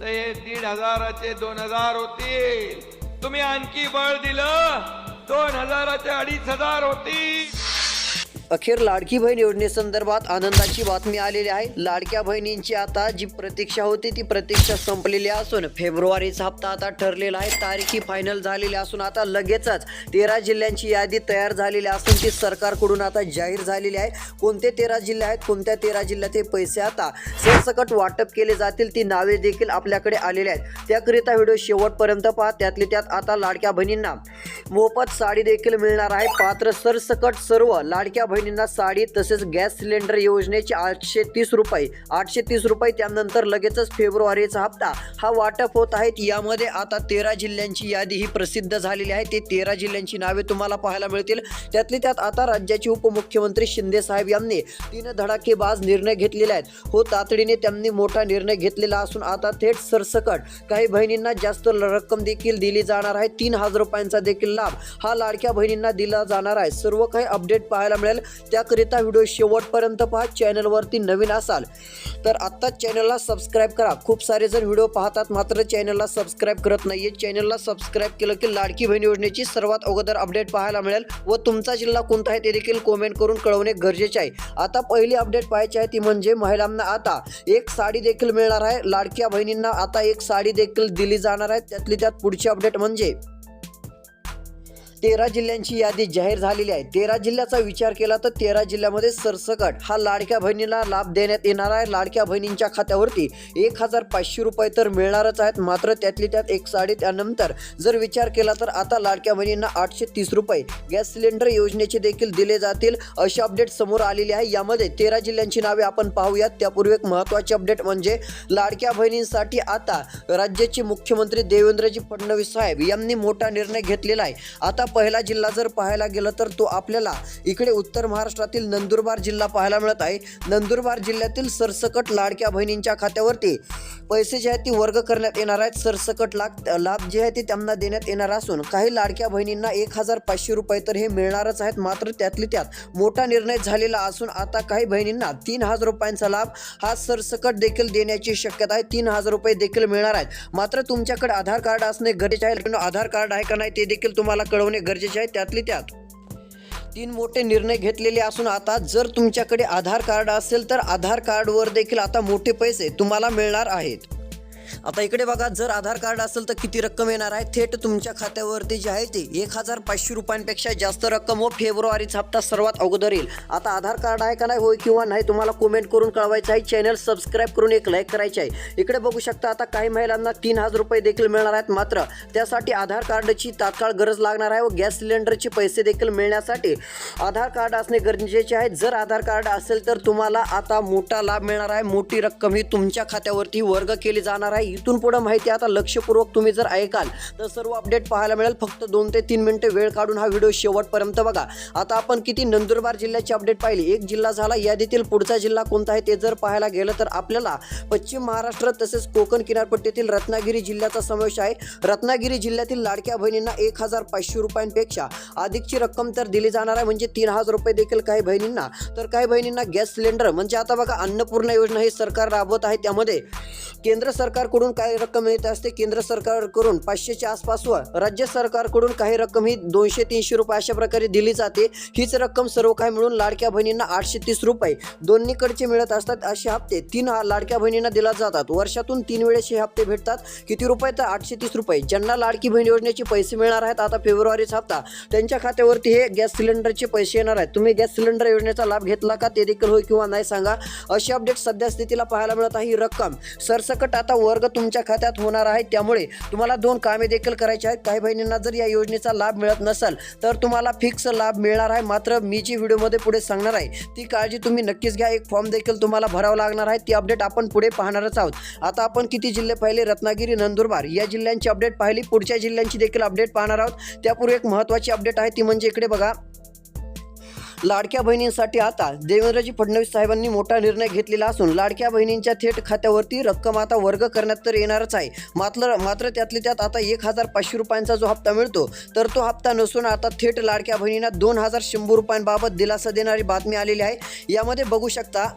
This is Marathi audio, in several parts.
तर हे दीड हजाराचे दोन हजार होतील. तुम्ही आणखी बळ दिलं दोन हजाराचे अडीच हजार होतील. अखेर लाडकी बहीण योजनेसंदर्भात आनंदाची बातमी आलेली आहे. लाडक्या बहिणींची आता जी प्रतीक्षा होती ती प्रतीक्षा संपलेली असून फेब्रुवारीचा हप्ता आता ठरलेला आहे. तारीखी फायनल झालेली असून आता लगेचच तेरा जिल्ह्यांची यादी तयार झालेली असून ती सरकारकडून आता जाहीर झालेली आहे. कोणते तेरा जिल्हे आहेत कोणत्या तेरा जिल्ह्यात पैसे आता सरसकट वाटप केले जातील ती नावे देखील आपल्याकडे आलेली आहेत. त्याकरिता व्हिडिओ शेवटपर्यंत पहा. त्यातले त्यात आता लाडक्या बहिणींना मोफत साडी देखील मिळणार आहे. पात्र सरसकट सर्व लाडक्या बहिणी बहिणींना साडी तसेच गॅस सिलेंडर योजनेचे आठशे तीस रुपये. आठशे तीस रुपये त्यानंतर लगेचच फेब्रुवारीचा हप्ता. हा वाटप होत आहेत यामध्ये आता तेरा जिल्ह्यांची यादी ही प्रसिद्ध झालेली आहे. ते तेरा जिल्ह्यांची नावे तुम्हाला पाहायला मिळतील. त्यातली त्यात आता राज्याचे उपमुख्यमंत्री शिंदे साहेब यांनी तीन धडाकेबाज निर्णय घेतलेले आहेत. हो तातडीने त्यांनी मोठा निर्णय घेतलेला असून आता थेट सरसकट काही बहिणींना जास्त रक्कम देखील दिली जाणार आहे. तीन हजार रुपयांचा देखील लाभ हा लाडक्या बहिणींना दिला जाणार आहे. सर्व काही अपडेट पाहायला मिळेल. त्याकरिता व्हिडिओ शेवटपर्यंत पहा चॅनलवरती नवीन असाल तर आत्ताच चॅनलला सबस्क्राईब करा. खूप सारे जण व्हिडिओ पाहतात मात्र चॅनलला सबस्क्राईब करत नाहीये. चॅनलला सबस्क्राईब केलं की लाडकी बहीण योजनेची सर्वात अगोदर अपडेट पाहायला मिळेल व तुमचा जिल्हा कोणता आहे ते देखील कमेंट करून कळवणे गरजेचे आहे. आता पहिली अपडेट पाहायची आहे ती म्हणजे महिलांना आता एक साडी देखील मिळणार आहे. लाडक्या बहिणींना आता एक साडी देखील दिली जाणार आहे. त्यातली त्यात पुढची अपडेट म्हणजे तेरा जिल्ह्यांची यादी जाहीर झालेली आहे. तेरा जिल्ह्याचा विचार केला तर तेरा जिल्ह्यामध्ये सरसकट हा लाडक्या बहिणीला लाभ देण्यात येणार आहे. लाडक्या बहिणींच्या खात्यावरती एक हजार पाचशे रुपये तर मिळणारच आहेत. मात्र त्यातली त्यात एक साडे त्यानंतर जर विचार केला तर आता लाडक्या बहिणींना आठशे तीस रुपये गॅस सिलेंडर योजनेचे देखील दिले जातील अशी अपडेट समोर आलेली आहे. यामध्ये तेरा जिल्ह्यांची नावे आपण पाहूयात. त्यापूर्वी एक महत्त्वाची अपडेट म्हणजे लाडक्या बहिणींसाठी आता राज्याचे मुख्यमंत्री देवेंद्रजी फडणवीस साहेब यांनी मोठा निर्णय घेतलेला आहे. आता पहिला जिल्हा जर पाहायला गेलं तर तो आपल्याला इकडे उत्तर महाराष्ट्रातील नंदुरबार जिल्हा पाहायला मिळत आहे. नंदुरबार जिल्ह्यातील सरसकट लाडक्या बहिणींच्या खात्यावरती पैसे जे आहेत ते वर्ग करण्यात येणार आहेत. सरसकट लाभ लाभ जे आहे ते त्यांना देण्यात येणार असून काही लाडक्या बहिणींना एक हजार पाचशे रुपये तर हे मिळणारच आहेत. मात्र त्यातली त्यात मोठा निर्णय झालेला असून आता काही बहिणींना तीन हजार रुपयांचा लाभ हा सरसकट देखील देण्याची शक्यता आहे. तीन हजार रुपये देखील मिळणार आहेत. मात्र तुमच्याकडे आधार कार्ड असणे गरजेचे आहे. आधार कार्ड आहे का नाही ते देखील तुम्हाला कळवणे गरजेचे आहे त्यातली त्यात. तीन मोठे निर्णय घेतलेले असून आता जर तुमच्याकडे आधार कार्ड असेल तर आधार कार्डवर देखील आता मोठे पैसे तुम्हाला मिळणार आहेत. आता इकडे बघा जर आधार कार्ड असेल तर किती रक्कम येणार आहे? थेट तुमच्या खात्यावरती जे आहे ते एक हजार पाचशे रुपयांपेक्षा जास्त रक्कम व फेब्रुवारीचा हप्ता सर्वात अगोदर येईल. आता आधार कार्ड आहे का नाही होय किंवा नाही तुम्हाला कमेंट करून कळवायचं आहे. चॅनल सबस्क्राईब करून एक लाईक करायचे आहे. इकडे बघू शकता आता काही महिलांना तीन हजार रुपये देखील मिळणार आहेत मात्र त्यासाठी आधार कार्डची तात्काळ गरज लागणार आहे व गॅस सिलेंडरचे पैसे देखील मिळण्यासाठी आधार कार्ड असणे गरजेचे आहे. जर आधार कार्ड असेल तर तुम्हाला आता मोठा लाभ मिळणार आहे. मोठी रक्कम ही तुमच्या खात्यावरती वर्ग केली जाणार आहे. इथून पुढं माहिती आता लक्षपूर्वक तुम्ही जर ऐकाल तर सर्व अपडेट पाहायला मिळेल. फक्त दोन ते तीन मिनिटे वेळ काढून हा व्हिडिओ शेवटपर्यंत बघा. आता आपण किती नंदुरबार जिल्ह्याची अपडेट पाहिली. एक जिल्हा झाला यादीतील पुढचा जिल्हा कोणता आहे ते जर पाहायला गेलं तर आपल्याला पश्चिम महाराष्ट्र तसेच कोकण किनारपट्टीतील रत्नागिरी जिल्ह्याचा समावेश आहे. रत्नागिरी जिल्ह्यातील लाडक्या बहिणींना एक हजार पाचशे रुपयांपेक्षा अधिकची रक्कम तर दिली जाणार आहे. म्हणजे तीन हजार रुपये देखील काही बहिणींना. तर काही बहिणींना गॅस सिलेंडर म्हणजे आता बघा अन्नपूर्णा योजना ही सरकार राबवत आहे. त्यामध्ये केंद्र सरकारकडून काही रक्कम मिळत असते केंद्र सरकारकडून पाचशेच्या आसपास व राज्य सरकारकडून काही रक्कम ही दोनशे तीनशे रुपये अशा प्रकारे दिली जाते. हीच रक्कम सर्व काही मिळून लाडक्या बहिणींना आठशे तीस रुपये दोन्हीकडचे मिळत असतात. असे हप्ते तीन हा- लाडक्या बहिणींना दिला जातात. वर्षातून तीन वेळेस हे हप्ते भेटतात. किती रुपये? तर आठशे तीस रुपये. ज्यांना लाडकी बहीण योजनेचे पैसे मिळणार आहेत आता फेब्रुवारीचा हप्ता त्यांच्या खात्यावरती हे गॅस सिलेंडरचे पैसे येणार आहेत. तुम्ही गॅस सिलेंडर योजनेचा लाभ घेतला का ते देखील होय किंवा नाही सांगा. अशी अपडेट सध्या स्थितीला पाहायला मिळत आहे. ही रक्कम सरसकट आता वर्ग तुमच्या खात्यात होणार आहे. त्यामुळे तुम्हाला दोन कामे देखील करायची आहेत. काही बहिणींना जर या योजनेचा लाभ मिळत नसेल तर तुम्हाला फिक्स लाभ मिळणार आहे. मात्र मी जी व्हिडिओमध्ये पुढे सांगणार आहे ती काळजी तुम्ही नक्कीच घ्या. एक फॉर्म देखील तुम्हाला भरावा लागणार आहे. ती अपडेट आपण पुढे पाहणारच आहोत. आता आपण किती जिल्हे पाहिले? रत्नागिरी नंदुरबार. या जिल्ह्यांची अपडेट पाहिली. पुढच्या जिल्ह्यांची देखील अपडेट पाहणार आहोत. त्यापूर्वी एक महत्त्वाची अपडेट आहे ती म्हणजे इकडे बघा. लाडक्या बहिणींसाठी आता देवेंद्रजी फडणवीस साहेबांनी मोठा निर्णय घेतलेला असून लाडक्या बहिणींच्या थेट खात्यावरती रक्कम आता वर्ग करण्यात तर येणारच आहे. मात्र मात्र त्यातल्या त्यात आता एक हजार पाचशे रुपयांचा जो हप्ता मिळतो तर तो हप्ता नसून आता थेट लाडक्या बहिणींना दोन हजार शंभर रुपयांबाबत दिलासा देणारी बातमी आलेली आहे. यामध्ये बघू शकता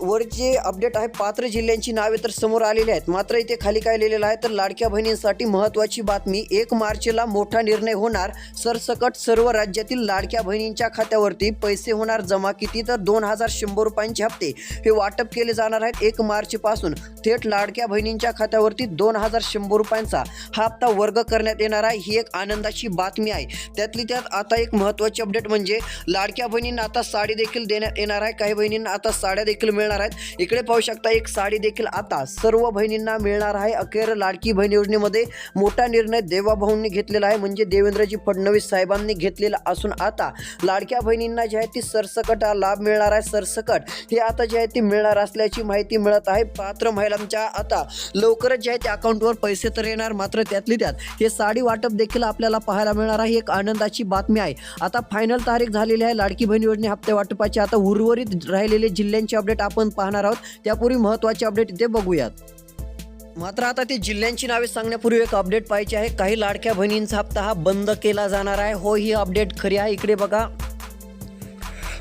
वर जे अपडेट आहे पात्र जिल्ह्यांची नावे तर समोर आलेली आहेत. मात्र इथे खाली काय लिहिलेलं आहे तर लाडक्या बहिणींसाठी महत्त्वाची बातमी एक मार्चला मोठा निर्णय होणार. सरसकट सर्व राज्यातील लाडक्या बहिणींच्या खात्यावरती पैसे होणार जमा किती तर दोन हजार शंभर रुपयांचे हप्ते. हे वाटप केले जाणार आहेत एक मार्चपासून. थेट लाडक्या बहिणींच्या खात्यावरती दोन हजार शंभर रुपयांचा हा हप्ता वर्ग करण्यात येणार आहे ही एक आनंदाची बातमी आहे. त्यातली त्यात आता एक महत्त्वाची अपडेट म्हणजे लाडक्या बहिणींना आता साडी देखील देण्यात येणार आहे. काही बहिणींना आता साड्या देखील मिळणार आहेत. इकडे पाहू शकता एक साडी देखील आता सर्व बहिणींना मिळणार आहे. अखेर लाडकी बहीण योजनेमध्ये मोठा निर्णय देवाभाऊंनी घेतलेला आहे. म्हणजे देवेंद्रजी फडणवीस साहेबांनी घेतलेला असून आता लाडक्या बहिणींना जे आहे ती सरसकट हा लाभ मिळणार आहे. सरसकट हे आता जे आहे ती मिळणार असल्याची माहिती मिळत आहे. पात्र महिलांच्या आता लवकरच जे आहे ते अकाउंटवर पैसे तर येणार मात्र त्यातली त्यात हे साडी वाटप देखील आपल्याला पाहायला मिळणार आहे. एक आनंदाची बातमी आहे. आता फायनल तारीख झालेली आहे. लाडकी बहीण योजने हप्ते वाटपाची आता उर्वरित राहिलेले जिल्ह्यांचे अपडेट आपण आपण पाहणार आहोत. त्यापूर्वी महत्त्वाचे अपडेट इथे बघूयात. मात्र आता ते जिल्ह्यांची नावे सांगण्यापूर्वी एक अपडेट पाहिजे आहे. काही लाडक्या बहिणींचा हप्ता हा बंद केला जाणार आहे. हो ही अपडेट खरी आहे. इकडे बघा.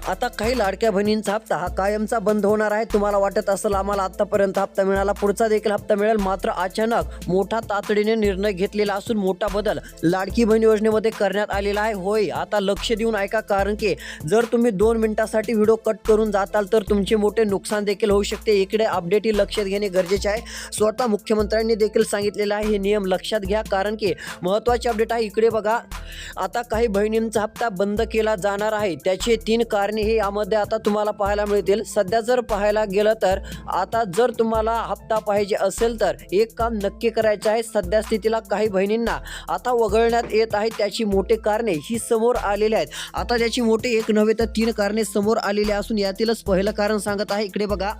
आता काही लाडक्या बहिणींचा हप्ता हा कायमचा बंद होणार आहे. तुम्हाला वाटत असेल आम्हाला आतापर्यंत हप्ता मिळाला पुढचा देखील हप्ता मिळेल मात्र अचानक मोठा तातडीने निर्णय घेतलेला असून मोठा बदल लाडकी बहीण योजनेमध्ये करण्यात आलेला आहे. होय आता लक्ष देऊन ऐका कारण की जर तुम्ही दोन मिनिटासाठी व्हिडिओ कट करून जाताल तर तुमचे मोठे नुकसान देखील होऊ शकते. इकडे अपडेट ही लक्षात घेणे गरजेचे आहे. स्वतः मुख्यमंत्र्यांनी देखील सांगितलेलं आहे हे नियम लक्षात घ्या कारण की महत्त्वाचे अपडेट आहे. इकडे बघा आता काही बहिणींचा हप्ता बंद केला जाणार आहे. त्याचे तीन कारण हे यामध्ये आता तुम्हाला पाहायला मिळतील. सध्या जर पाहायला गेलं तर आता जर तुम्हाला हप्ता पाहिजे असेल तर एक काम नक्की करायचं आहे. सध्या स्थितीला काही बहिणींना आता वगळण्यात येत आहे. त्याची मोठे कारणे ही समोर आलेली आहेत. आता त्याची मोठे एक नव्हे तर तीन कारणे समोर आलेली असून यातीलच. पहिलं कारण सांगत आहे. इकडे बघा.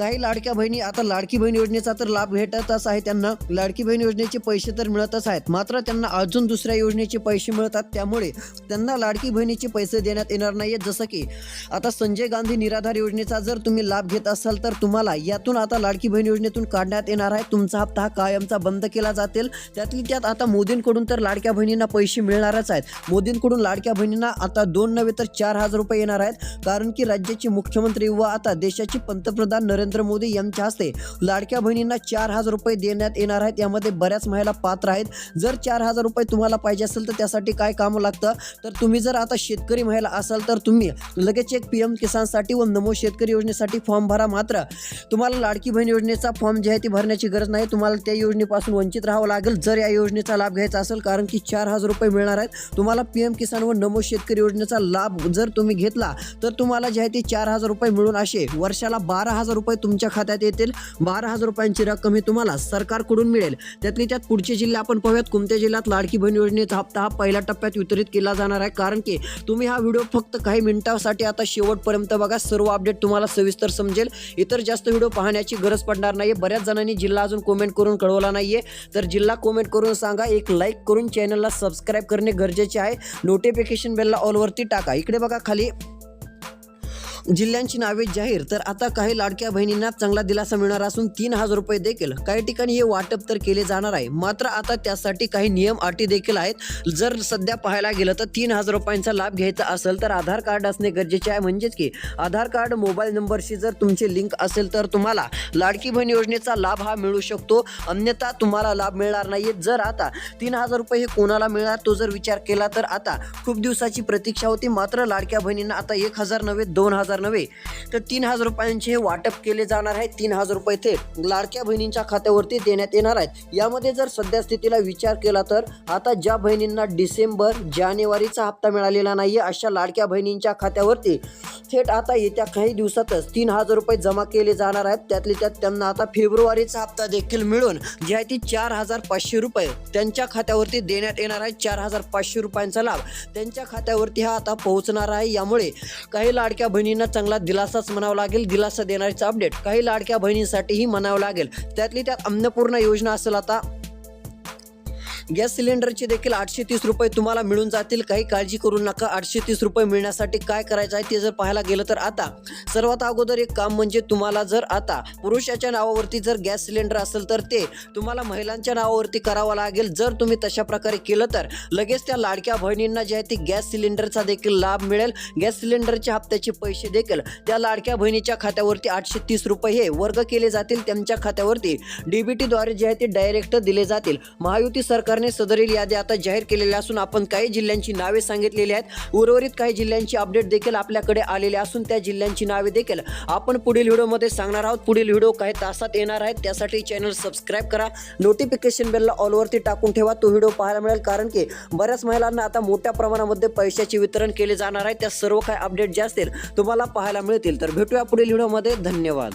काही लाडक्या बहिणी आता लाडकी बहीण योजनेचा तर लाभ भेटतच आहे त्यांना. लाडकी बहीण योजनेचे पैसे तर मिळतच आहेत. मात्र त्यांना अजून दुसऱ्या योजनेचे पैसे मिळतात. त्यामुळे त्यांना लाडकी बहिणीचे पैसे देण्यात येणार नाही जसं की आता संजय गांधी निराधार योजनेचा जर तुम्ही लाभ घेत असाल तर तुम्हाला यातून आता लाडकी बहीण योजनेतून काढण्यात येणार आहे. तुमचा हप्ता हा कायमचा बंद केला जातील. त्यातली त्यात आता मोदींकडून तर लाडक्या बहिणींना पैसे मिळणारच आहेत. मोदींकडून लाडक्या बहिणींना आता दोन नव्हे तर चार हजार रुपये येणार आहेत. कारण की राज्याचे मुख्यमंत्री व आता देशाचे पंतप्रधान नरेंद्र नरेंद्र मोदी यांच्या हस्ते लाडक्या बहिणींना चार हजार रुपये देण्यात येणार आहेत. यामध्ये बऱ्याच महिला पात्र आहेत. जर चार हजार रुपये तुम्हाला पाहिजे असेल तर त्यासाठी काय काम लागतं? तर तुम्ही जर आता शेतकरी महिला असाल तर तुम्ही लगेच एक पी एम किसानसाठी व नमो शेतकरी योजनेसाठी फॉर्म भरा मात्र. तुम्हाला लाडकी बहीण योजनेचा फॉर्म जे आहे ती भरण्याची गरज नाही. तुम्हाला त्या योजनेपासून वंचित राहावं लागेल. जर या योजनेचा लाभ घ्यायचा असेल कारण की चार हजार रुपये मिळणार आहेत. तुम्हाला पी एम किसान व नमो शेतकरी योजनेचा लाभ जर तुम्ही घेतला तर तुम्हाला जे आहे ते चार हजार रुपये मिळून असे वर्षाला बारा हजार रुपये तुमच्या खात्यात येतील. बारा हजार रुपयांची रक्कम ही तुम्हाला सरकारकडून मिळेल. त्यातली त्यात पुढचे जिल्हे आपण पाहूयात. कोणत्या जिल्ह्यात लाडकी बहीण योजनेचा हप्ता हा पहिल्या टप्प्यात वितरित केला जाणार आहे? कारण की तुम्ही हा व्हिडिओ फक्त काही मिनिटांसाठी आता शेवटपर्यंत बघा. सर्व अपडेट तुम्हाला सविस्तर समजेल. इतर जास्त व्हिडिओ पाहण्याची गरज पडणार नाही बऱ्याच जणांनी जिल्हा अजून कमेंट करून कळवला नाहीये. तर जिल्हा कमेंट करून सांगा. एक लाईक करून चॅनलला सबस्क्राईब करणे गरजेचे आहे. नोटिफिकेशन बेलला ऑलवरती टाका. इकडे बघा खाली. जिल्ह्यांची नावे जाहीर. तर आता काही लाडक्या बहिणींना चांगला दिलासा मिळणार असून तीन हजार रुपये देखील. काही ठिकाणी हे वाटप तर केले जाणार आहे. मात्र आता त्यासाठी काही नियम अटी देखील आहेत. जर सध्या पाहायला गेलं तर तीन हजार रुपयांचा लाभ घ्यायचा असेल तर आधार कार्ड असणे गरजेचे आहे. म्हणजेच की आधार कार्ड मोबाईल नंबरशी जर तुमचे लिंक असेल तर तुम्हाला लाडकी बहीण योजनेचा लाभ हा मिळू शकतो. अन्यथा तुम्हाला लाभ मिळणार नाही जर आता तीन हजार रुपये हे कोणाला मिळणार तो जर विचार केला तर आता खूप दिवसाची प्रतीक्षा होती. मात्र लाडक्या बहिणींना आता एक हजार नव्हे दोन हजार नव्हे तर तीन हजार रुपयांचे हे वाटप केले जाणार आहे. तीन हजार रुपये थेट लाडक्या बहिणींच्या खात्यावरती देण्यात येणार आहेत. यामध्ये जर सध्या स्थितीला विचार केला तर आता ज्या बहिणींना डिसेंबर जानेवारीचा हप्ता मिळालेला नाही अशा लाडक्या बहिणींच्या खात्यावरती थेट आता येत्या काही दिवसातच तीन हजार रुपये जमा केले जाणार आहेत. त्यातले त्यात त्यांना आता फेब्रुवारीचा हप्ता देखील मिळून जे आहे ती चार हजार पाचशे रुपये त्यांच्या खात्यावरती देण्यात येणार आहे. चार हजार पाचशे रुपयांचा लाभ त्यांच्या खात्यावरती हा आता पोहोचणार आहे. यामुळे काही लाडक्या बहिणींना चांगला दिलासाच म्हणावा लागेल दिलासा देणारीचं अपडेट काही लाडक्या बहिणींसाठीही म्हणावं लागेल. त्यातली त्यात अन्नपूर्णा योजना असेल आता गॅस सिलेंडरचे देखील आठशे तीस रुपये तुम्हाला मिळून जातील. काही काळजी करू नका. आठशे तीस रुपये मिळण्यासाठी काय करायचं आहे ते जर पाहायला गेलं तर आता. सर्वात अगोदर एक काम म्हणजे तुम्हाला जर आता पुरुषाच्या नावावरती जर गॅस सिलेंडर असेल तर ते तुम्हाला महिलांच्या नावावरती करावं लागेल. जर तुम्ही तशा प्रकारे केलं तर लगेच त्या लाडक्या बहिणींना जे आहे ती गॅस सिलेंडरचा देखील लाभ मिळेल. गॅस सिलेंडरच्या हप्त्याचे पैसे देखील त्या लाडक्या बहिणीच्या खात्यावरती आठशे तीस रुपये हे वर्ग केले जातील. त्यांच्या खात्यावरती डीबीटीद्वारे जे आहे ते डायरेक्ट दिले जातील. महायुती सरकार सरकारने सदरील यादी आता जाहीर केलेल्या असून आपण काही जिल्ह्यांची नावे सांगितलेली आहेत. उर्वरित काही जिल्ह्यांची अपडेट देखील आपल्याकडे आलेले असून त्या जिल्ह्यांची नावे देखील आपण पुढील व्हिडिओमध्ये सांगणार आहोत. पुढील व्हिडिओ काही तासात येणार आहेत. त्यासाठी चॅनल सबस्क्राईब करा. नोटिफिकेशन बेलला ऑलवरती टाकून ठेवा. तो व्हिडिओ पाहायला मिळेल. कारण की बऱ्याच महिलांना आता मोठ्या प्रमाणामध्ये पैशाचे वितरण केले जाणार आहे. त्या सर्व काही अपडेट ज्या असतील तुम्हाला पाहायला मिळतील. तर भेटूया पुढील व्हिडिओमध्ये. धन्यवाद.